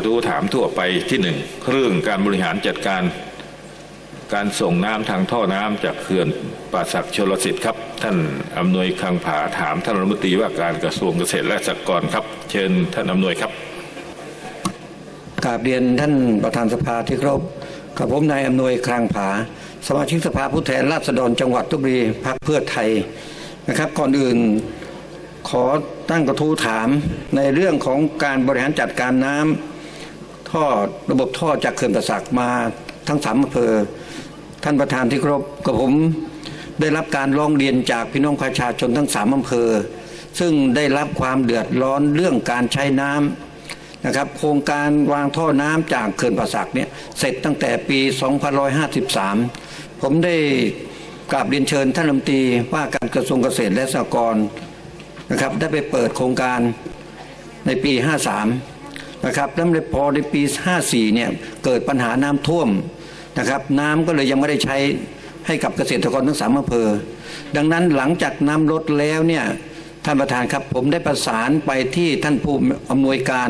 กระทู้ถามทั่วไปที่หนึ่งเรื่องการบริหารจัดการ การส่งน้ำทางท่อน้ำจากเขื่อนป่าสักชลสิทธิ์ครับ ท่านอำนวยคังผาถามท่านรัฐมนตรีว่าการกระทรวงเกษตรและสหกรณ์ครับ เชิญท่านอำนวยครับกราบเรียนท่านประธานสภาที่เคารพกับผมนายอำนวยคลังผา สมาชิกสภาผู้แทนราษฎรจังหวัดตุบุรีพรรคเพื่อไทยนะครับ ก่อนอื่นขอตั้งกระทู้ถามในเรื่องของการบริหารจัดการน้ำ ท่อระบบท่อจากเขื่อนประสักมาทั้งสามอำเภอ ท่านประธานที่เคารพกับผมได้รับการร้องเรียนจากพี่น้องประชาชนทั้งสามอำเภอ ซึ่งได้รับความเดือดร้อนเรื่องการใช้น้ำนะครับ โครงการวางท่อน้ำจากเขื่อนป่าสักเนี่ยเสร็จตั้งแต่ปี 2553 ผมได้กราบเรียนเชิญท่านรัฐมนตรีว่าการกระทรวงเกษตรและสหกรณ์นะครับได้ไปเปิดโครงการในปี 53 นะครับแล้วพอในปี 54เนี่ยเกิดปัญหาน้ำท่วมนะครับ น้ำก็เลยยังไม่ได้ใช้ให้กับเกษตรกรทั้งสามอำเภอ ดังนั้นหลังจากน้ำลดแล้วเนี่ยท่านประธานครับผมได้ประสานไปที่ท่านผู้อำนวยการ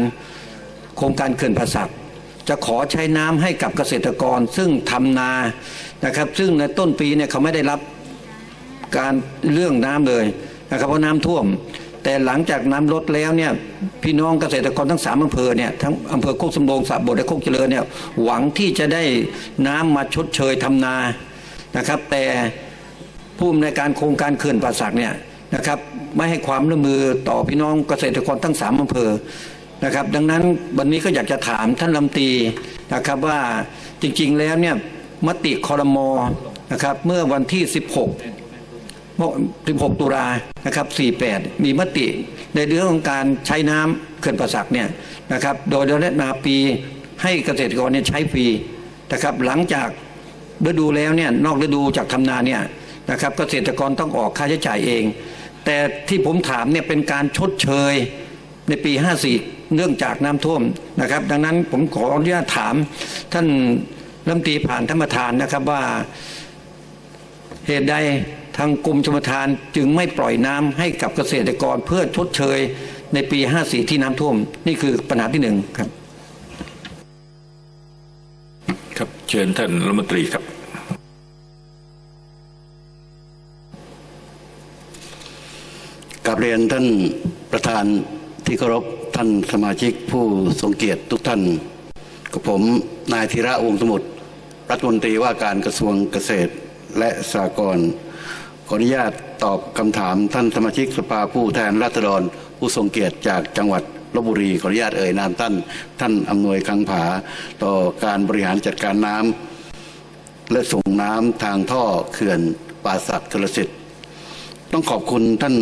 โครงการเขื่อนป่าสักจะขอใช้น้ำให้กับเกษตรกรซึ่งทำนานะครับ ซึ่งในต้นปีเนี่ยเขาไม่ได้รับการเรื่องน้ำเลยนะครับเพราะน้ำท่วม แต่หลังจากน้ำลดแล้วเนี่ยพี่น้องเกษตรกรทั้งสามอำเภอเนี่ยทั้งอำเภอโคกสำโรงสระบดและโคกเจริญเนี่ยหวังที่จะได้น้ำมาชดเชยทำนานะครับ แต่ผู้อำนวยการโครงการเขื่อนป่าสักเนี่ยนะครับไม่ให้ความร่วมมือต่อพี่น้องเกษตรกรทั้งสามอำเภอนะครับ ดังนั้นวันนี้ก็อยากจะถามท่านลำตีนะครับว่าจริงๆแล้วเนี่ยมติคอรมอนะครับเมื่อวันที่ 16 16 ตุลานะครับ 48 มีมติในเรื่องของการใช้น้ำเขื่อนประสักเนี่ยนะครับ โดยเราได้นาปีให้เกษตรกรเนี่ยใช้ฟรีนะครับ หลังจากฤดูแล้วเนี่ยนอกฤดูจากทำนาเนี่ยนะครับ เกษตรกรต้องออกค่าใช้จ่ายเอง แต่ที่ผมถามเนี่ยเป็นการชดเชยในปี 54 เนื่องจากน้ำท่วมนะครับ ดังนั้นผมขออนุญาตถามท่านรัฐมนตรีผ่านท่านประธานนะครับว่าเหตุใด ทางกรมชลประทานจึงไม่ปล่อยน้ำให้กับเกษตรกรเพื่อชดเชยในปี 54 ที่น้ำท่วม นี่คือปัญหาที่หนึ่งครับ ครับเชิญท่านรัฐมนตรีครับ กับเรียนท่านประธานที่เคารพท่านสมาชิกผู้ทรงเกียรติทุกท่านกับผมนายธีระวงศ์สมุทรรัฐมนตรีว่าการกระทรวงเกษตรและสหกรณ์ ขออนุญาตตอบคำถามท่านสมาชิกสภาผู้แทนราษฎร ผู้ทรงเกียรติจากจังหวัดลบบุรีขออนุญาตเอ่ยนามท่าน ท่านอำนวยคังผา ต่อการบริหารจัดการน้ำและส่งน้ำทางท่อเขื่อนป่าสักชลสิทธิ์ต้องขอบคุณท่าน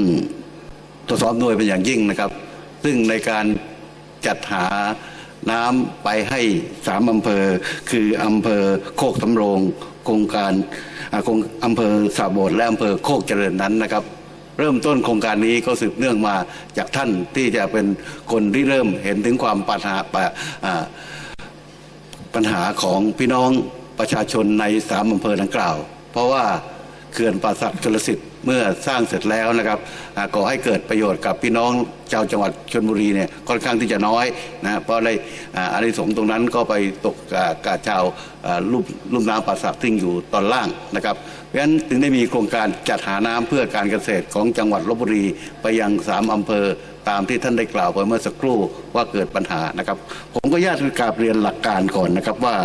ตรวจสอบหน่วยเป็นอย่างยิ่งนะครับ ซึ่งในการจัดหาน้ำไปให้สามอำเภอ คืออำเภอโคกสำโรง โครงการอ่าโครงอำเภอสาโบดและอำเภอโคกเจริญนั้นนะครับ เริ่มต้นโครงการนี้ก็สืบเนื่องมาจากท่านที่จะเป็นคนที่เริ่มเห็นถึงความปัญหาปะอ่าปัญหาของพี่น้องประชาชนในสามอำเภอดังกล่าว เพราะว่า เขื่อนป่าสักชลสิทธิ์เมื่อสร้างเสร็จแล้วนะครับก่อให้เกิดประโยชน์กับพี่น้องชาวจังหวัดชนบุรีเนี่ยค่อนข้างที่จะน้อยนะเพราะอะไรอ่าอานิสงส์ตรงนั้นก็ไปตกกาชาวลุ่มลุ่มน้ำป่าสักที่อยู่ตอนล่างนะครับเพราะฉะนั้นถึงได้มีโครงการจัดหาน้ำเพื่อการเกษตรของจังหวัดลบบุรีไปยังสามอำเภอ ตามที่ท่านได้กล่าวไปเมื่อสักครู่ว่าเกิดปัญหานะครับ ผมก็ญาติกราบเรียนหลักการก่อนนะครับว่า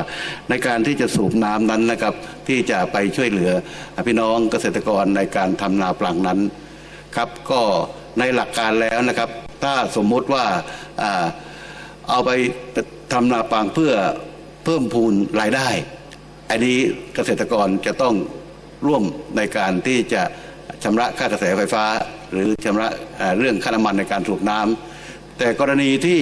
ในการที่จะสูบน้ำนั้นนะครับ ที่จะไปช่วยเหลือพี่น้องเกษตรกรในการทำนาปลังนั้นครับก็ในหลักการแล้วนะครับ ถ้าสมมุติว่าเอาไปทำนาปลังเพื่อเพิ่มพูนรายได้ อันนี้เกษตรกรจะต้องร่วมในการที่จะชำระค่ากระแสไฟฟ้า หรือชำระเรื่องค่าน้ำมันในการสูบน้ำแต่กรณีที่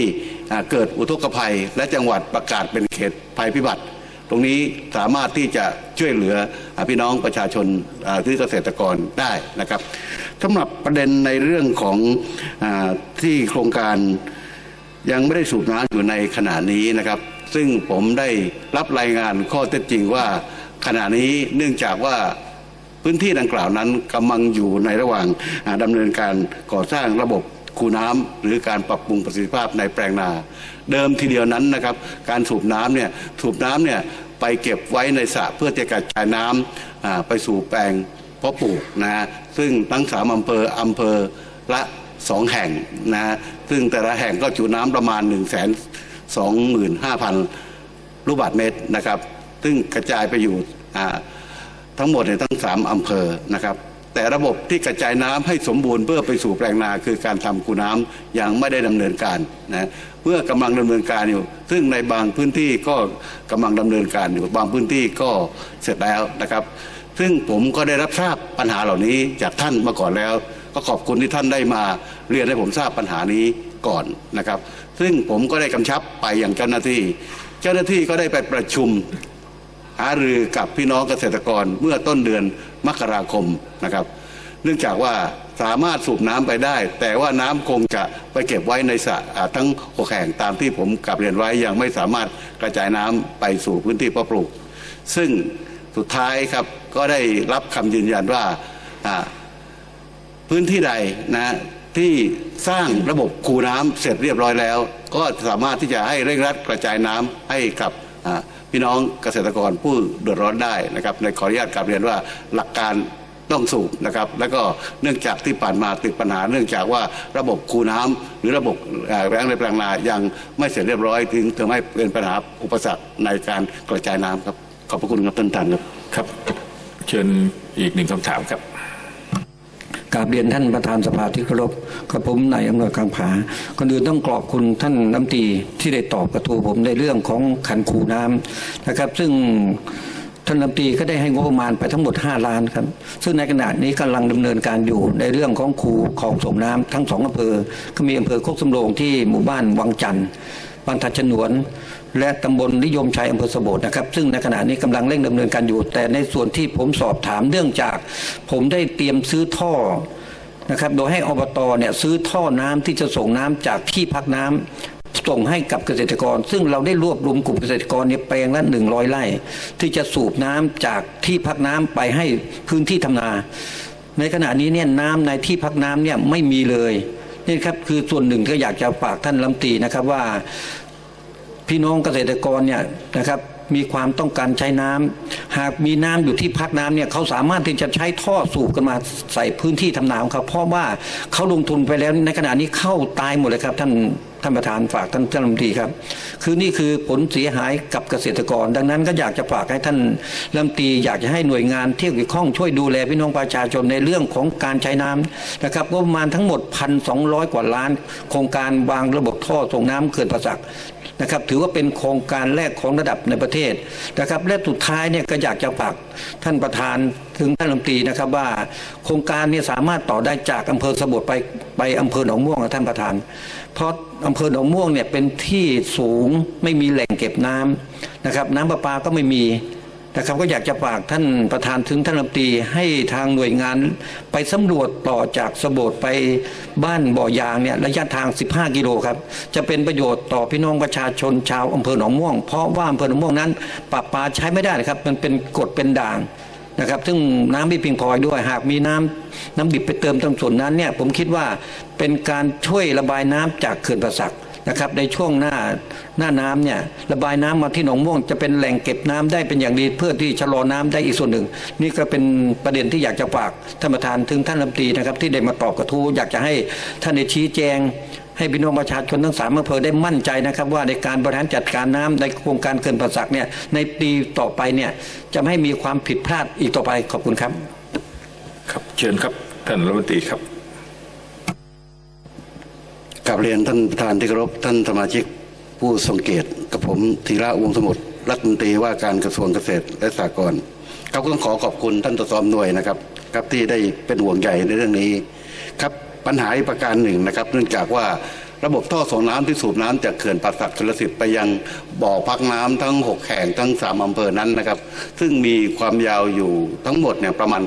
เกิดอุทกภัยและจังหวัดประกาศเป็นเขตภัยพิบัติ ตรงนี้สามารถที่จะช่วยเหลือพี่น้องประชาชนที่เกษตรกรได้นะครับสำหรับประเด็นในเรื่องของอที่โครงการยังไม่ได้สูบน้ำอยู่ในขณะนี้นะครับ ซึ่งผมได้รับรายงานข้อเท็จจริงว่าขณะนี้เนื่องจากว่า พื้นที่ดังกล่าวนั้นกำลังอยู่ในระหว่างอ่าดำเนินการก่อสร้างระบบคูน้ำหรือการปรับปรุงประสิทธิภาพในแปลงนา เดิมทีเดียวนั้นนะครับ การสูบน้ำเนี่ยสูบน้ำเนี่ยไปเก็บไว้ในสระเพื่อจะกระจายน้ำอ่าไปสู่แปลงเพาะปลูกนะฮะซึ่งทั้งสามอำเภออำเภอละสองแห่งนะฮะซึ่งแต่ละแห่งก็จุน้ำประมาณ1นึ่งแสนสองหมื่นห้าพันลูกบาศก์เมตรนะครับ ซึ่งกระจายไปอยู่อ่า ทั้งหมดในทั้งสามอำเภอนะครับ แต่ระบบที่กระจายน้ำให้สมบูรณ์เพื่อไปสู่แปลงนาคือการทำคูน้ำยังไม่ได้ดำเนินการนะเมื่อกำลังดำเนินการอยู่ ซึ่งในบางพื้นที่ก็กำลังดำเนินการอยู่ บางพื้นที่ก็เสร็จแล้วนะครับ ซึ่งผมก็ได้รับทราบปัญหาเหล่านี้จากท่านมาก่อนแล้ว ก็ขอบคุณที่ท่านได้มาเรียนให้ผมทราบปัญหานี้ก่อนนะครับ ซึ่งผมก็ได้กำชับไปอย่างเจ้าหน้าที่ เจ้าหน้าที่ก็ได้ไปประชุม หารือกับพี่น้องเกษตรกรเมื่อต้นเดือนมกราคมนะครับ เนื่องจากว่าสามารถสูบน้ำไปได้ แต่ว่าน้ำคงจะไปเก็บไว้ในสระทั้งหกแห่งตามที่ผมกลับเรียนไว้ยังไม่สามารถกระจายน้ำไปสู่พื้นที่เพาะปลูก ซึ่งสุดท้ายครับก็ได้รับคำยืนยันว่าพื้นที่ใดนะที่สร้างระบบคูน้ำเสร็จเรียบร้อยแล้ว ก็สามารถที่จะให้เร่งรัดกระจายน้ำให้กับ พี่น้องเกษตรกรผู้เดือดร้อนได้นะครับในขออนุญาตกลับเรียนว่าหลักการต้องสูบนะครับแล้วก็เนื่องจากที่ผ่านมาติดปัญหา เนื่องจากว่าระบบคูน้ำหรือระบบแรงในแปลงนายังไม่เสร็จเรียบร้อยถึงทำให้เป็นปัญหาอุปสรรคในการกระจายน้ำครับขอบพระคุณครับท่านประธานครับครับ เชิญอีกหนึ่งคำถามครับ กราบเรียนท่านประธานสภาที่เคารพกับผมนายอำนวยกลางผาก่อนอื่นต้องขอบคุณท่านน้ำตีที่ได้ตอบกระทู้ผมในเรื่องของขันคูน้ำนะครับ ซึ่งท่านน้ำตรีก็ได้ให้งบประมาณไปทั้งหมด 5 ล้านครับ ซึ่งในขณะนี้กำลังดำเนินการอยู่ในเรื่องของคูคลองส่งน้ำทั้งสองอำเภอ ก็มีอำเภอโคกสำโรงที่หมู่บ้านวังจันทร์ บางทัดฉนวน และตำบลนิยมชัยอำเภอสบดนะครับ ซึ่งในขณะนี้กำลังเร่งดำเนินการอยู่ แต่ในส่วนที่ผมสอบถามเนื่องจาก ผมได้เตรียมซื้อท่อนะครับโดยให้อบตเนี่ยซื้อท่อน้ำที่จะส่งน้ำจากที่พักน้ำส่งให้กับเกษตรกร ซึ่งเราได้รวบรวมกลุ่มเกษตรกรเนี่ยแปลงละหนึ่งร้อยไร่ ที่จะสูบน้ำจากที่พักน้ำไปให้พื้นที่ทำนา ในขณะนี้เนี่ยน้ำในที่พักน้ำเนี่ยไม่มีเลย นี่ครับคือส่วนหนึ่งที่อยากจะฝากท่านรัฐมตีนะครับว่าพี่น้องเกษตรกรเนี่ยนะครับ มีความต้องการใช้น้ำหากมีน้ำอยู่ที่พักน้ำเนี่ยเขาสามารถที่จะใช้ท่อสูบกันมาใส่พื้นที่ทำนาของเขาเพราะว่าเขาลงทุนไปแล้วในขณะนี้เข้าตายหมดเลยครับท่านท่านประธานฝากท่านท่านรัฐมนตรีครับ คือนี่คือผลเสียหายกับเกษตรกร ดังนั้นก็อยากจะฝากให้ท่านรัฐมนตรีอยากจะให้หน่วยงานที่เกี่ยวข้องช่วยดูแลพี่น้องประชาชนในเรื่องของการใช้น้ำนะครับก็ประมาณทั้งหมด 1,200 กว่าล้าน โครงการวางระบบท่อส่งน้ำเขื่อนประสัก นะครับถือว่าเป็นโครงการแรกของระดับในประเทศนะครับและสุดท้ายเนี่ยก็อยากจะฝากท่านประธานถึงท่านรัฐมนตรีนะครับว่าโครงการเนี่ยสามารถต่อได้จากอำเภอสบดไปไปอำเภอหนองม่วงนะท่านประธาน เพราะอำเภอหนองม่วงเนี่ยเป็นที่สูงไม่มีแหล่งเก็บน้ำนะครับ น้ำประปาก็ไม่มี นะครับก็อยากจะฝากท่านประธานถึงท่านรัฐมนตรีให้ทางหน่วยงานไปสำรวจต่อจากสบดไปบ้านบ่อยางเนี่ยระยะทาง 15 กิโลครับ จะเป็นประโยชน์ต่อพี่น้องประชาชนชาวอำเภอหนองม่วง เพราะว่าอำเภอหนองม่วงนั้นปรับปลาใช้ไม่ได้นะครับ มันเป็นกรดเป็นด่างนะครับ ซึ่งน้ำไม่เพียงพอด้วย หากมีน้ำน้ำดิบไปเติมตรงส่วนนั้นเนี่ยผมคิดว่าเป็นการช่วยระบายน้ำจากเขื่อนประสัก นะครับ ในช่วงหน้าหน้าน้ำเนี่ยระบายน้ำมาที่หนองม่วง จะเป็นแหล่งเก็บน้ำได้เป็นอย่างดีเพื่อที่ชะลอน้ำได้อีกส่วนหนึ่ง นี่ก็เป็นประเด็นที่อยากจะฝากท่านประธานถึงท่านรัฐมนตรีนะครับ ที่ได้มาตอบกระทู้อยากจะให้ท่านได้ชี้แจงให้พี่น้องประชาชนทั้งสามอำเภอได้มั่นใจนะครับ ว่าในการบริหารจัดการน้ำในโครงการเขื่อนประสักเนี่ยในปีต่อไปเนี่ยจะไม่มีความผิดพลาดอีกต่อไปขอบคุณครับ ครับเชิญครับท่านรัฐมนตรีครับ กลับเรียนท่านประธานที่เคารพท่านสมาชิกผู้ทรงเกียรติกับผมธีระวงสมุทรรัฐมนตรีว่าการกระทรวงเกษตรและสหกรณ์ครับก็ต้องขอขอบคุณท่านตสอมหน่วยนะครับครับที่ได้เป็นห่วงใหญ่ในเรื่องนี้ครับปัญหาอีกประการหนึ่งนะครับ เนื่องจากว่าระบบท่อส่งน้ำที่สูบน้ำจากเขื่อนป่าสักชลสิทธิ์ไปยังบ่อพักน้ำทั้งหกแห่งทั้งสามอำเภอนั้นนะครับ ซึ่งมีความยาวอยู่ทั้งหมดเนี่ยประมาณ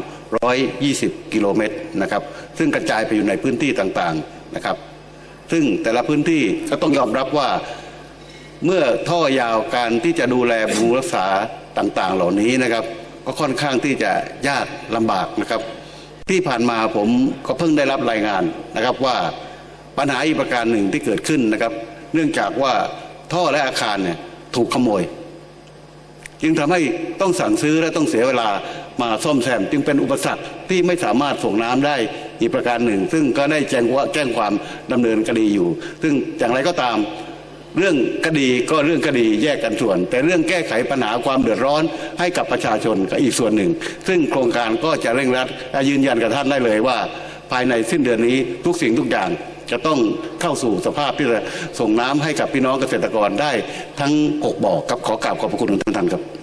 120 กิโลเมตรนะครับ ซึ่งกระจายไปอยู่ในพื้นที่ต่างๆนะครับ ซึ่งแต่ละพื้นที่ก็ต้องยอมรับว่าเมื่อท่อยาวการที่จะดูแลบำรุงรักษาต่างๆ เหล่านี้นะครับ ก็ค่อนข้างที่จะยากลำบากนะครับ ที่ผ่านมาผมก็เพิ่งได้รับรายงานนะครับว่าปัญหาอีกประการหนึ่งที่เกิดขึ้นนะครับ เนื่องจากว่าท่อและอาคารเนี่ยถูกขโมย จึงทำให้ต้องสั่งซื้อและต้องเสียเวลามาซ่อมแซม จึงเป็นอุปสรรคที่ไม่สามารถส่งน้ำได้ อีกประการหนึ่ง ซึ่งก็ได้แจ้งว่าแจ้งความดำเนินคดีอยู่ ซึ่งอย่างไรก็ตามเรื่องคดีก็เรื่องคดีแยกกันส่วน แต่เรื่องแก้ไขปัญหาความเดือดร้อนให้กับประชาชนก็อีกส่วนหนึ่ง ซึ่งโครงการก็จะเร่งรัดยืนยันกับท่านได้เลยว่า ภายในสิ้นเดือนนี้ทุกสิ่งทุกอย่างจะต้องเข้าสู่สภาพที่จะส่งน้ำให้กับพี่น้องเกษตรกรได้ทั้งกกบอกกับขอกราบขอบพระคุณท่านท่านครับ